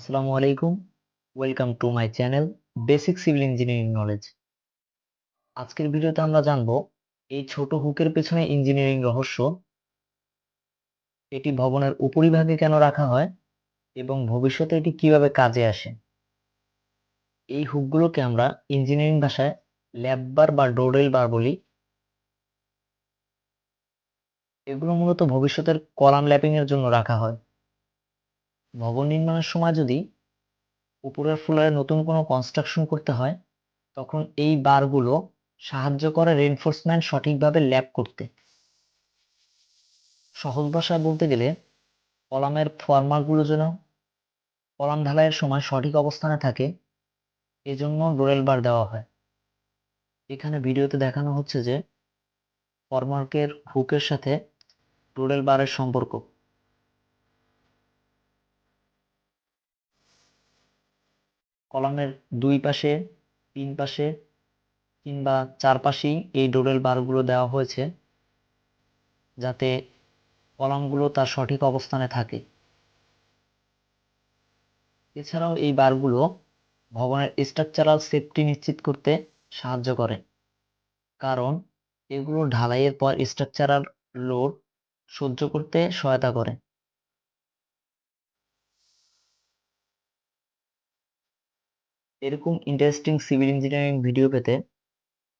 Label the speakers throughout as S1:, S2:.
S1: আসসালামু আলাইকুম। Welcome to my channel basic civil engineering knowledge আজকের ভিডিওতে আমরা জানব, এই ছোট হুকের পেছনে ইঞ্জিনিয়ারিং রহস্য, এটি ভবনের উপরিভাগে কেন রাখা হয় এবং ভবিষ্যতে এটি কীভাবে কাজে আসে। এই হুকগুলোকে আমরা ইঞ্জিনিয়ারিং ভাষায় ল্যাব বার বা ডোরেল বার বলি। এগুলো মূলত ভবিষ্যতের কলাম ল্যাপিং এর জন্য রাখা হয়। ভবন নির্মাণের সময় যদি উপরের ফ্লোরে নতুন কোনো কনস্ট্রাকশন করতে হয়, তখন এই বারগুলো সাহায্য করে রেনফোর্সমেন্ট সঠিকভাবে ল্যাপ করতে। সহজ ভাষায় বলতে গেলে, কলামের ফর্মারগুলো যেন কলাম ঢালাইয়ের সময় সঠিক অবস্থানে থাকে, এজন্য ডোরেল বার দেওয়া হয়। এখানে ভিডিওতে দেখানো হচ্ছে যে ফরমার্কের হুকের সাথে ডোরেল বারের সম্পর্ক। কলামের দুই পাশে, তিন পাশে কিংবা চারপাশেই এই ডোরেল বারগুলো দেওয়া হয়েছে যাতে কলামগুলো তার সঠিক অবস্থানে থাকে। এছাড়াও এই বারগুলো ভবনের স্ট্রাকচারাল সেফটি নিশ্চিত করতে সাহায্য করে। কারণ এগুলো ঢালাইয়ের পর স্ট্রাকচারাল লোড সহ্য করতে সহায়তা করে। এরকম ইন্টারেস্টিং সিভিল ইঞ্জিনিয়ারিং ভিডিও পেতে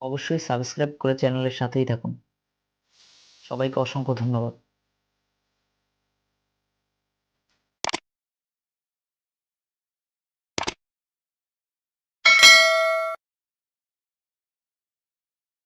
S1: অবশ্যই সাবস্ক্রাইব করে চ্যানেলের সাথেই থাকুন। সবাইকে অসংখ্য ধন্যবাদ।